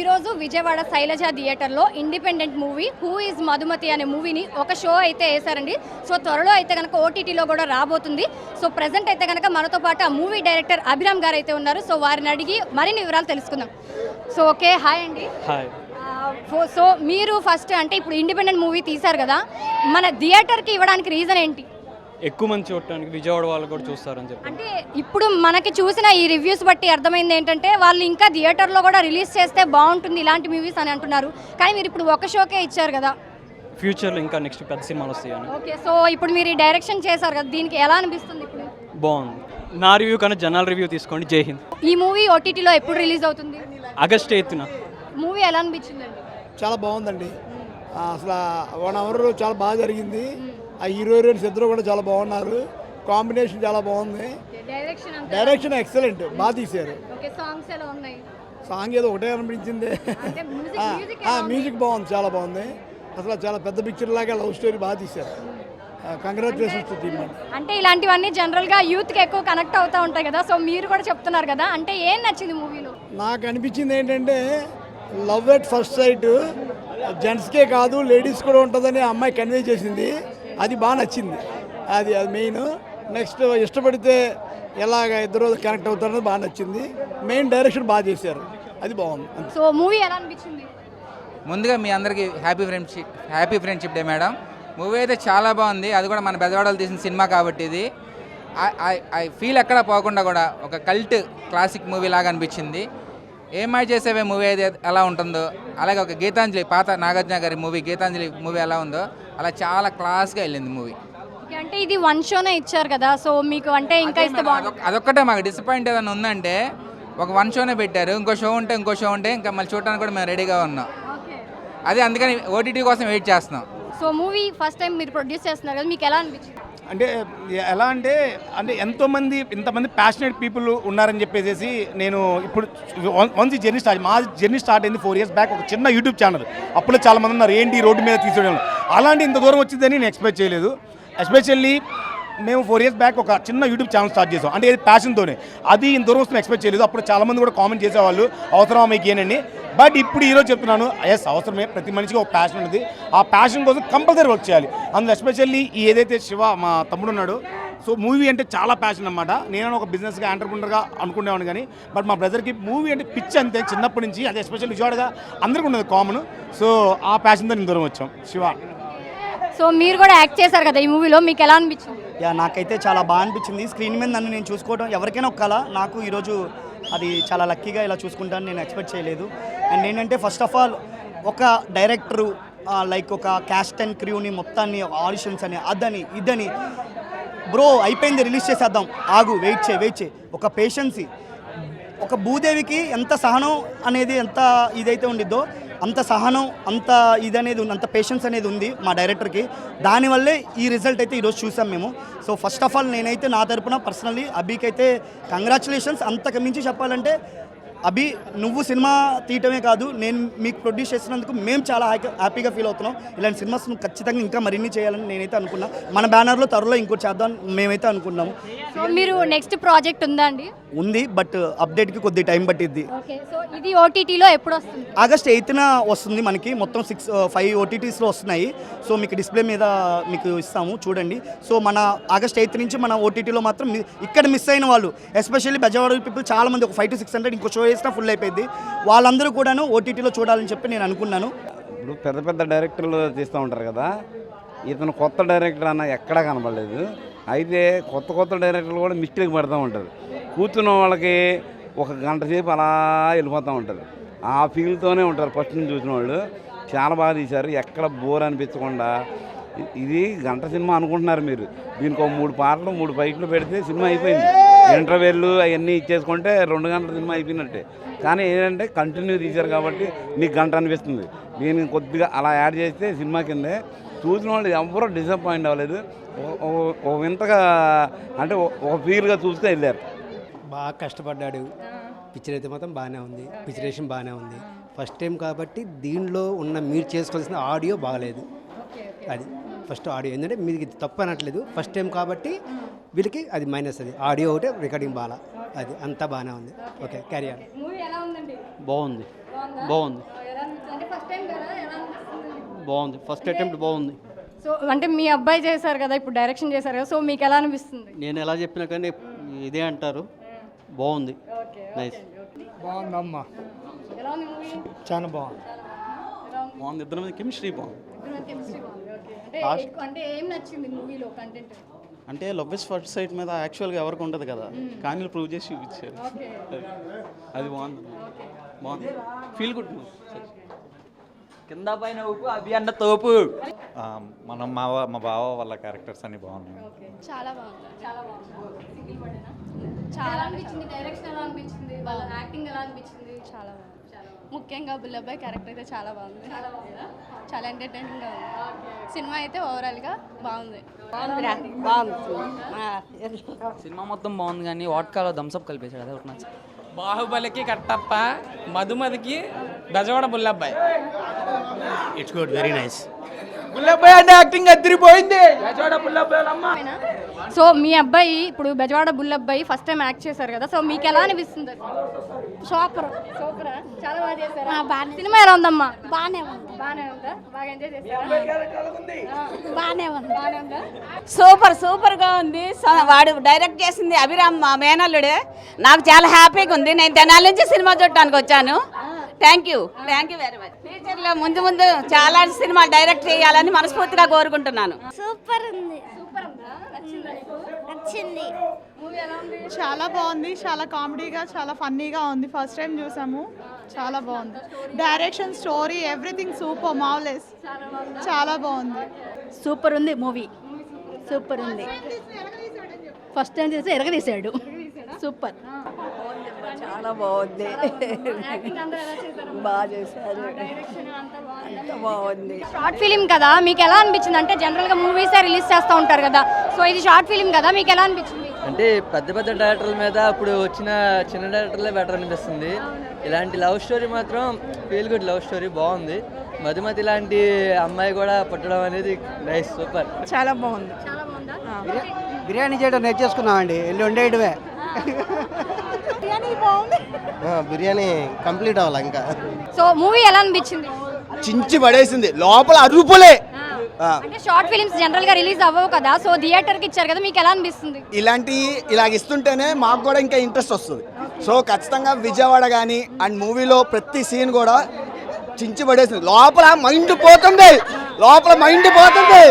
ఈరోజు విజయవాడ శైలజ థియేటర్లో independent movie who is Madhumati అనే మూవీని ఒక షో అయితే వేశారండి. సో త్వరలో అయితే కనుక ఓటీటీలో కూడా రాబోతుంది. సో ప్రజెంట్ అయితే కనుక మనతో పాటు ఆ మూవీ డైరెక్టర్ అభిరామ్ గారు అయితే ఉన్నారు. సో వారిని అడిగి మరిన్ని వివరాలు తెలుసుకుందాం. సో ఓకే హాయ్ అండి. హాయ్. సో మీరు ఫస్ట్ అంటే ఇప్పుడు ఇండిపెండెంట్ మూవీ తీశారు కదా. మన థియేటర్కి ఇవ్వడానికి రీజన్ ఏంటి? ఎక్కువ మంది చూడటానికి విజయవాడ వాళ్ళు కూడా చూస్తారని చెప్పి. అంటే ఇప్పుడు మనకి చూసిన ఈ రివ్యూస్ బట్టి అర్థమైంది ఏంటంటే వాళ్ళు ఇంకా థియేటర్లో కూడా రిలీజ్ చేస్తే బాగుంటుంది ఇలాంటి మూవీస్ అని అంటున్నారు. కానీ మీరు ఇప్పుడు ఒక షోకే ఇచ్చారు కదా. ఫ్యూచర్లో ఇంకా నెక్స్ట్ పెద్ద సినిమాలు వస్తాయని ఓకే సో ఇప్పుడు మీరు ఈ డైరెక్షన్ చేశారు కదా దీనికి ఎలా అనిపిస్తుంది ఇప్పుడు? బాగుంది. నా రివ్యూ కన్నా జనరల్ రివ్యూ తీసుకోండి. జై హింద్. ఈ మూవీ ఓటీటీలో ఎప్పుడు రిలీజ్ అవుతుంది? ఆగస్ట్ ఎయిత్న మూవీ ఎలా అనిపించిందండి? చాలా బాగుందండి. ఆ, అసలు వన్ అవర్ చాలా బాగా జరిగింది. ఆ హీరో హీరోయిన్స్ ఇద్దరు కూడా చాలా బాగున్నారు. కాంబినేషన్ చాలా బాగుంది. డైరెక్షన్ ఎక్సలెంట్ బాగా తీశారు. సాంగ్ ఏదో ఒకటే అనిపించింది. అంటే? మ్యూజిక్ బాగుంది చాలా బాగుంది. అసలు చాలా పెద్ద పిక్చర్ లాగా లవ్ స్టోరీ బాగా తీశారు. కంగ్రాచులేషన్స్ టీమ్ అంటే ఇలాంటివన్నీ జనరల్గా యూత్కి ఎక్కువ కనెక్ట్ అవుతూ ఉంటాయి కదా సో మీరు కూడా చెప్తున్నారు కదా అంటే ఏం నచ్చింది మూవీలో నాకు అనిపించింది ఏంటంటే లవ్ ఎట్ ఫస్ట్ సైట్ జెంట్స్కే కాదు లేడీస్ కూడా ఉంటుందని అమ్మాయి కన్వే చేసింది. అది బాగా నచ్చింది. అది అది మెయిన్ నెక్స్ట్ ఇష్టపడితే ఎలాగ ఇద్దరు కనెక్ట్ అవుతారన్నది బాగా నచ్చింది. మెయిన్ డైరెక్షన్ బాగా చేశారు. అది బాగుంది. సో మూవీ ఎలా అనిపించింది? ముందుగా మీ అందరికీ happy friendship happy friendship day madam movie అయితే చాలా బాగుంది. అది కూడా మన బెజవాడలో తీసిన సినిమా కాబట్టి ఇది. ఐ ఫీల్ ఎక్కడ పోకుండా కూడా ఒక కల్ట్ క్లాసిక్ మూవీ లాగా అనిపించింది. ఏమై చేసేవే మూవీ అయితే ఎలా ఉంటుందో? అలాగే ఒక గీతాంజలి పాత నాగార్జున గారి మూవీ గీతాంజలి మూవీ ఎలా ఉందో అలా చాలా క్లాస్గా వెళ్ళింది మూవీ అంటే ఇది వన్ షోనే ఇచ్చారు కదా సో మీకు అంటే ఇంకా ఇస్తే బాగుంటుంది అదొక్కటే మాకు డిసప్పాయింట్ ఏదైనా ఉందంటే ఒక వన్ షోనే పెట్టారు ఇంకో షో ఉంటే ఇంకో షో ఉంటే ఇంకా మళ్ళీ చూడడానికి కూడా మేము రెడీగా ఉన్నాం. అదే అందుకని ఓటీటీ కోసం వెయిట్ చేస్తున్నాం. సో మూవీ ఫస్ట్ టైం మీరు ప్రొడ్యూస్ చేస్తున్నారు కదా మీకు ఎలా అనిపించింది? అంటే ఎలా అంటే అంటే ఎంతోమంది ఇంతమంది ప్యాషనెట్ పీపుల్ ఉన్నారని చెప్పేసి నేను ఇప్పుడు వన్స్ ఈ జర్నీ స్టార్ట్ మా జర్నీ స్టార్ట్ అయింది ఫోర్ ఇయర్స్ బ్యాక్ ఒక చిన్న యూట్యూబ్ ఛానల్ అప్పుడు చాలా మంది ఉన్నారు ఏంటి రోడ్డు మీద తీసుకోవడం అలాంటి ఇంత దూరం వచ్చిందని నేను ఎక్స్పెక్ట్ చేయలేదు. ఎస్పెషల్లీ మేము ఫోర్ ఇయర్స్ బ్యాక్ ఒక చిన్న యూట్యూబ్ ఛానల్ స్టార్ట్ చేసాం. అంటే ఇది ప్యాషన్తోనే అది ఇంత దూరం వస్తుంది ఎక్స్పెక్ట్ చేయలేదు. అప్పుడు చాలామంది కూడా కామెంట్ చేసేవాళ్ళు అవసరమా మీకు ఏనండి బట్ ఇప్పుడు ఈరోజు చెప్తున్నాను ఎస్ అవసరమే. ప్రతి మనిషికి ఒక ప్యాషన్ ఉంది ఆ ప్యాషన్ కోసం కంపల్సరీ వర్క్ చేయాలి. అందులో ఎస్పెషల్లీ ఏదైతే శివ మా తమ్ముడు ఉన్నాడు సో మూవీ అంటే చాలా ప్యాషన్ అనమాట నేను ఒక బిజినెస్గా ఆంటర్ప్రినర్గా అనుకునేవాను కానీ బట్ మా బ్రదర్కి మూవీ అంటే పిచ్చి అంతే. చిన్నప్పటి నుంచి అది ఎస్పెషల్లీ విజయవాడగా అందరికీ ఉన్నది కామన్ సో ఆ ప్యాషన్తో నేను దూరం వచ్చాం. శివ. సో మీరు కూడా యాక్ట్ చేశారు కదా ఈ మూవీలో మీకు ఎలా అనిపించింది? యా నాకైతే చాలా బాగా అనిపించింది. స్క్రీన్ మీద నన్ను నేను చూసుకోవడం ఎవరికైనా ఒక కళ. నాకు ఈరోజు అది చాలా లక్కీగా ఇలా చూసుకుంటాను నేను ఎక్స్పెక్ట్ చేయలేదు. అండ్ ఏంటంటే ఫస్ట్ ఆఫ్ ఆల్ ఒక డైరెక్టరు లైక్ ఒక క్యాస్ట్ అండ్ క్రూని మొత్తాన్ని ఆడిషన్స్ అని అదని ఇదని బ్రో అయిపోయింది రిలీజ్ చేసేద్దాం. ఆగు వెయిట్ చేయి వెయిట్ చేయి. ఒక పేషెన్సీ ఒక భూదేవికి ఎంత సహనం అనేది ఎంత ఇదైతే ఉండిద్దో అంత సహనం అంత ఇది అనేది ఉంది అంత పేషెన్స్ అనేది ఉంది మా డైరెక్టర్కి దానివల్లే ఈ రిజల్ట్ అయితే ఈరోజు చూసాం మేము. సో ఫస్ట్ ఆఫ్ ఆల్ నేనైతే నా తరపున పర్సనల్లీ అభికి అయితే కంగ్రాచులేషన్స్ అంతకు మించి చెప్పాలంటే అభి నువ్వు సినిమా తీయటమే కాదు నేను మీకు ప్రొడ్యూస్ చేసినందుకు మేము చాలా హ్యాపీ- హ్యాపీగా ఫీల్ అవుతున్నాం. ఇలాంటి సినిమాస్ నువ్వు ఖచ్చితంగా ఇంకా మరిన్ని చేయాలని నేనైతే అనుకున్నా. మన బ్యానర్లో త్వరలో ఇంకోటి చేద్దాం మేమైతే అనుకున్నాము సో మీరు నెక్స్ట్ ప్రాజెక్ట్ ఉందా అండి? ఉంది బట్ అప్డేట్కి కొద్ది టైం పట్టిద్ది. ఓకే సో ఇది ఓటీటీలో ఎప్పుడు వస్తుంది? ఆగస్ట్ ఎయిత్న వస్తుంది మనకి. మొత్తం సిక్స్ ఫైవ్ ఓటీటీస్లో వస్తున్నాయి. సో మీకు డిస్ప్లే మీద మీకు ఇస్తాము చూడండి. సో మన ఆగస్ట్ ఎయిత్ నుంచి మన ఓటీటీలో మాత్రం ఇక్కడ మిస్ అయిన వాళ్ళు ఎస్పెషల్లీ బెజవాడ పీపుల్ చాలా మంది ఒక ఫైవ్ టు సిక్స్ హండ్రెడ్ ఇంకో షో వేసినా ఫుల్ అయిపోయింది. వాళ్ళందరూ కూడాను ఓటీటీలో చూడాలని చెప్పి నేను అనుకున్నాను. ఇప్పుడు పెద్ద పెద్ద డైరెక్టర్లు తీస్తూ ఉంటారు కదా ఇతను కొత్త డైరెక్టర్ అన్న ఎక్కడా కనబడలేదు. అయితే కొత్త కొత్త డైరెక్టర్లు కూడా మిస్టేక్ పడుతూ ఉంటారు. కూర్చున్న వాళ్ళకి ఒక గంట సేపు అలా వెళ్ళిపోతూ ఉంటారు. ఆ ఫీల్తోనే ఉంటారు. ఫస్ట్ నుంచి చూసిన వాళ్ళు చాలా బాగా తీశారు. ఎక్కడ బోర్ అనిపించకుండా ఇది గంట సినిమా అనుకుంటున్నారు మీరు. దీనికి ఒక మూడు పాటలు మూడు ఫైట్లు పెడితే సినిమా అయిపోయింది. ఇంటర్వెల్లు అవన్నీ ఇచ్చేసుకుంటే రెండు గంటల సినిమా అయిపోయినట్టే. కానీ ఏంటంటే కంటిన్యూ తీశారు కాబట్టి నీకు గంట అనిపిస్తుంది. దీనికి కొద్దిగా అలా యాడ్ చేస్తే సినిమా కిందే చూసిన వాళ్ళు ఎవరూ డిసప్పాయింట్ అవ్వలేదు. ఓ- ఓ- ఓ వింతగా అంటే ఓ- ఒక ఫీల్గా చూస్తే వెళ్ళారు. బాగా కష్టపడ్డాడు. పిక్చర్ అయితే మాత్రం బాగానే ఉంది. పిక్చరేషన్ బాగానే ఉంది. ఫస్ట్ టైం కాబట్టి దీనిలో ఉన్న మీరు చేసుకోవాల్సిన ఆడియో బాగలేదు. అది. ఫస్ట్ ఆడియో ఎందుకంటే మీకు ఇది తప్పు అనట్లేదు ఫస్ట్ టైం కాబట్టి వీళ్ళకి అది మైనస్ అది. ఆడియో ఒకటే రికార్డింగ్ బాగా అది అంతా బాగానే ఉంది. ఓకే క్యారీ ఆన్ మూవీ ఎలా ఉందండి? బాగుంది. బాగుందా? బాగుంది. ఫస్ట్ టైం కదా ఎలా అనిపిస్తుంది? బాగుంది. ఫస్ట్ అటెంప్ట్ బాగుంది. సో అంటే మీ అబ్బాయి చేశారు కదా ఇప్పుడు డైరెక్షన్ చేశారు కదా సో మీకు ఎలా అనిపిస్తుంది? నేను ఎలా చెప్పినా కానీ ఇదే అంటారు. బాగుంది. నైస్ బాగుందమ్మా. ఎలా ఉంది మూవీ చాలా బాగుంది. బాగుంది. ఇద్దరు మీద కెమిస్ట్రీ బాగుంది. కెమిస్ట్రీ బాగుంది. ఓకే అంటే ఎక్కువ- అంటే ఏం నచ్చింది మూవీలో కంటెంట్ అంటే లవ్ ఇస్ ఫస్ట్ సైట్ మీద యాక్చువల్గా ఎవరికి ఉండదు కదా. కానీ ప్రూవ్ చేసి చూపించారు ఓకే. అది బాగుంది. బాగుంది. ఫీల్ గుడ్ కింద పైన ఊపు అభి అన్న తోపు. మనం మా మా బావ వాళ్ళ క్యారెక్టర్స్ అన్ని బాగున్నాయి. చాలా బాగుంది. చాలా బాగుంది. చాలా అనిపించింది. డైరెక్షన్ ఎలా అనిపించింది? వాళ్ళ యాక్టింగ్ ఎలా అనిపించింది? చాలా బాగుంది. ముఖ్యంగా బుల్లబ్బాయ్ క్యారెక్టర్ అయితే చాలా బాగుంది. చాలా బాగుందా? చాలా ఎంటర్టైనింగ్గా ఉంది. సినిమా అయితే ఓవరాల్గా బాగుంది. సినిమా. మొత్తం బాగుంది కానీ వాట్కాలో థమ్స్అప్ కలిపేశాడు. అదే ఒకటి బాహుబలికి Kattappa మధుమతికి Bezawada Bullabbayi. It's good very nice Bullabbayi అంటే యాక్టింగ్ అదిరిపోయింది బెజవాడ బుల్లబ్బాయి అమ్మ. సో మీ అబ్బాయి ఇప్పుడు Bezawada Bullabbayi first time act చేశారు కదా సో మీకు ఎలా అనిపిస్తుంది? సూపర్ సూపర్ చాలా బాగా చేశారు? సినిమా ఎలా ఉందమ్మా? బాగానే ఉంది. బాగానే ఉందా? బాగా ఎంజాయ్ చేశారా? బాగానే ఉంది. బాగానే ఉందా. సూపర్ సూపర్గా ఉంది. స- వాడు డైరెక్ట్ చేసింది అభిరామ్ మా మేనల్లుడే. నాకు చాలా హ్యాపీగా ఉంది. నేను తెనాలి నుంచి సినిమా చూడటానికి వచ్చాను. Thank you thank you very much ఫ్యూచర్లో ముందు ముందు చాలా సినిమాలు డైరెక్ట్ చేయాలని మనస్ఫూర్తిగా కోరుకుంటున్నాను. సూపర్ ఉందా. నచ్చిందా చాలా బాగుంది. చాలా కామెడీగా చాలా ఫన్నీగా ఉంది. ఫస్ట్ టైం చూసాము. చాలా బాగుంది. డైరెక్షన్ స్టోరీ ఎవ్రీథింగ్ సూపర్ మావ్లెస్ చాలా బాగుంది? సూపర్ ఉంది మూవీ సూపర్ ఉంది. ఫస్ట్ టైం చేసి ఎరగదీశాడు. సూపర్ చాలా బాగుంది. బాగా చేశారు. అంతా బాగుంది. షార్ట్ ఫిలిం కదా మీకు ఎలా అనిపించింది? అంటే జనరల్గా మూవీస్ రిలీజ్ చేస్తూ ఉంటారు కదా. సో ఇది షార్ట్ ఫిలిం కదా మీకు ఎలా అనిపించింది? అంటే పెద్ద పెద్ద డైరెక్టర్ల మీద ఇప్పుడు వచ్చిన చిన్న డైరెక్టర్లే బెటర్ అనిపిస్తుంది. ఇలాంటి లవ్ స్టోరీ మాత్రం ఫీల్ గుడ్ లవ్ స్టోరీ బాగుంది. మధుమతి లాంటి అమ్మాయి కూడా పుట్టడం అనేది నైస్ సూపర్ చాలా బాగుంది. చాలా బాగుందా? బిర్యానీ చేయడం నేర్చేసుకున్నామండి. వెళ్ళి వండేయడమే బిర్యానీ కంప్లీట్ అవ్వాలి ఇంకా? సో మూవీ ఎలా అనిపించింది? చించి పడేసింది. లోపల అరుపులే. అంటే షార్ట్ ఫిలిమ్స్ జనరల్గా రిలీజ్ అవ్వవు కదా సో థియేటర్కి ఇచ్చారు కదా మీకు ఎలా అనిపిస్తుంది? ఇలాంటి ఇలాగ ఇస్తుంటేనే మాకు కూడా ఇంకా ఇంట్రెస్ట్ వస్తుంది. సో ఖచ్చితంగా విజయవాడ కానీ అండ్ మూవీలో ప్రతి సీన్ కూడా చించి పడేసింది. లోపల మైండ్ పోతుంది. లోపల మైండ్ పోతుంది.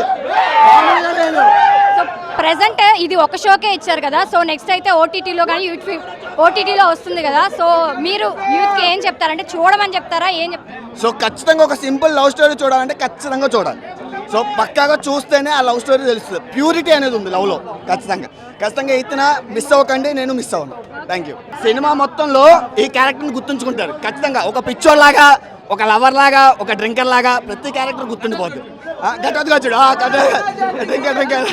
ప్రజెంట్ ప్రెసెంట్ ఇది ఒక షోకే ఇచ్చారు కదా సో నెక్స్ట్ అయితే ఓటీటీలో కానీ యూట్యూబ్ ఓటీటీలో వస్తుంది కదా సో మీరు యూత్కి ఏం చెప్తారంటే చూడమని చెప్తారా ఏం చెప్తారు? సో ఖచ్చితంగా ఒక సింపుల్ లవ్ స్టోరీ చూడాలంటే ఖచ్చితంగా చూడాలి. సో పక్కాగా చూస్తేనే ఆ లవ్ స్టోరీ తెలుస్తుంది. ప్యూరిటీ అనేది ఉంది లవ్లో ఖచ్చితంగా. ఖచ్చితంగా ఇతన మిస్ అవ్వకండి నేను మిస్ అవ్వను. థ్యాంక్ యూ సినిమా మొత్తంలో ఈ క్యారెక్టర్ని గుర్తుంచుకుంటారు. ఖచ్చితంగా ఒక పిచ్చోడ్ లాగా ఒక లవర్ లాగా ఒక డ్రింకర్ లాగా ప్రతి క్యారెక్టర్ గుర్తుండిపోద్ది. గట్టదిగా చూడు. డ్రింకర్ డ్రింకర్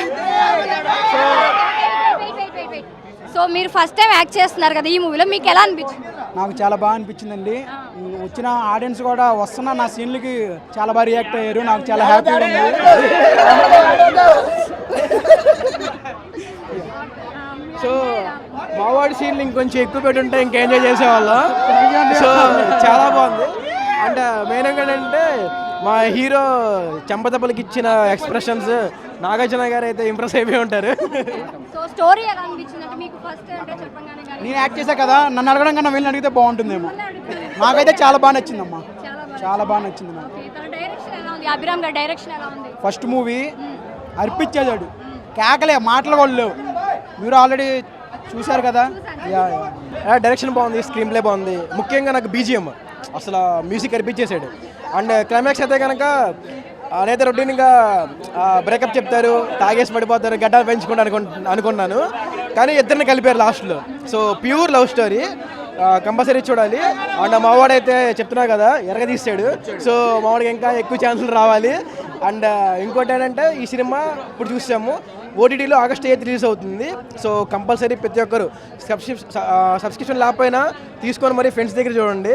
సో మీరు ఫస్ట్ టైం యాక్ట్ చేస్తున్నారు కదా ఈ మూవీలో మీకు ఎలా అనిపించింది? నాకు చాలా బాగా అనిపించిందండి. వచ్చిన ఆడియన్స్ కూడా వస్తున్న నా సీన్లకి చాలా బాగా రియాక్ట్ అయ్యారు. నాకు చాలా హ్యాపీగా ఉంది. సో మావాడి సీన్లు ఇంకొంచెం ఎక్కువ పెట్టి ఉంటే ఇంకా ఎంజాయ్ చేసేవాళ్ళం. సో చాలా బాగుంది. అండ్ మెయిన్ ఏంటంటే మా హీరో చెంపదెబ్బలకి ఇచ్చిన ఎక్స్ప్రెషన్స్ నాగార్జున గారు అయితే ఇంప్రెస్ అయిపోయి ఉంటారు. అంటే అంటే నేను యాక్ట్ చేశా కదా నన్ను అడగడం కన్నా వెళ్ళి అడిగితే బాగుంటుందేమో. నాకైతే చాలా బాగా నచ్చిందమ్మా. చాలా బాగా నచ్చింది. నాకు. ఫస్ట్ మూవీ అర్పించేశాడు. కేకలే మాటలు కూడా లేవు మీరు ఆల్రెడీ చూశారు కదా. డైరెక్షన్ బాగుంది స్క్రీన్ ప్లే బాగుంది ముఖ్యంగా నాకు బీజిఎం అసలు మ్యూజిక్ అర్పించేశాడు అండ్ క్లైమాక్స్ అయితే కనుక నేనైతే రొటీన్గా బ్రేకప్ చెప్తారు తాగేసి పడిపోతారు గడ్డలు పెంచుకుంటా అనుకు అనుకున్నాను. కానీ ఇద్దరిని కలిపారు లాస్ట్లో so pure love story compulsory చూడాలి. అండ్ మావాడైతే చెప్తున్నా కదా ఎరగదీస్తాడు. సో మావాడికి ఇంకా ఎక్కువ ఛాన్సులు రావాలి. అండ్ ఇంకోటి ఏంటంటే ఈ సినిమా ఇప్పుడు చూసాము. ఓటీటీలో ఆగస్ట్ ఎయిత్ రిలీజ్ అవుతుంది. సో కంపల్సరీ ప్రతి ఒక్కరు సబ్స్క్రిప్షన్ సబ్స్క్రిప్షన్ లేకపోయినా తీసుకొని మరి ఫ్రెండ్స్ దగ్గర చూడండి.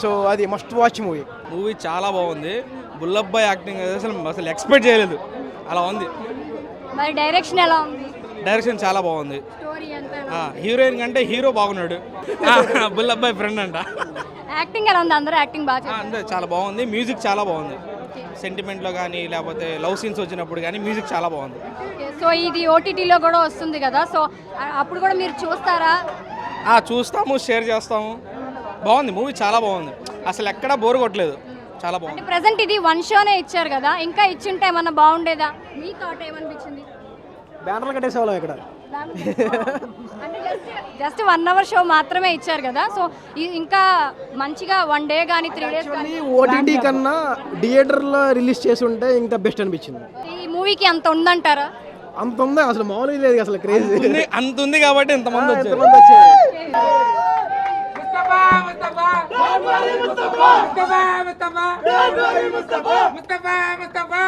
సో అది మస్ట్ వాచ్ మూవీ మూవీ చాలా బాగుంది. బుల్లబ్బాయి యాక్టింగ్ అసలు అసలు ఎక్స్పెక్ట్ చేయలేదు. అలా ఉంది. మరి డైరెక్షన్ ఎలా ఉంది? డైరెక్షన్ చాలా బాగుంది. హీరోయిన్ కంటే హీరో బాగున్నాడు. బుల్లబ్బాయి ఫ్రెండ్ అంట. యాక్టింగ్ ఎలా ఉంది? అందరూ యాక్టింగ్ బాగా చాలా బాగుంది. మ్యూజిక్ చాలా బాగుంది. సెంటిమెంట్లో కానీ లేకపోతే లవ్ సీన్స్ వచ్చినప్పుడు కానీ మ్యూజిక్ చాలా బాగుంది. సో ఇది ఓటీటీలో కూడా వస్తుంది కదా. సో అప్పుడు కూడా మీరు చూస్తారా? ఆ, చూస్తాము షేర్ చేస్తాము. బాగుంది మూవీ చాలా బాగుంది. అసలు ఎక్కడా బోర్ కొట్టలేదు. చాలా బాగుంది. అంటే ప్రెసెంట్ ఇది వన్ షోనే ఇచ్చారు కదా ఇంకా ఇచ్చుంటే ఏమన్నా బాగుండేదా? మీ థాట్ ఏమనిపించింది? బ్యానర్లు కట్టేసేవాళ్ళం ఇక్కడ. అంటే జస్ట్ వన్ అవర్ షో మాత్రమే ఇచ్చారు కదా సో ఇంకా మంచిగా వన్ డే కానీ త్రీ డేస్ కానీ ఓటీటీ కన్నా థియేటర్లో రిలీజ్ చేసి ఉంటే ఇంకా బెస్ట్ అనిపించింది. ఈ మూవీకి అంత ఉందంటారా? అంత ఉందా? అసలు మామూలుగా లేదు అసలు క్రేజ్ ఉంది అంత ఉంది కాబట్టి ఇంతమంది వచ్చారు. ముస్తఫా ముస్తఫా.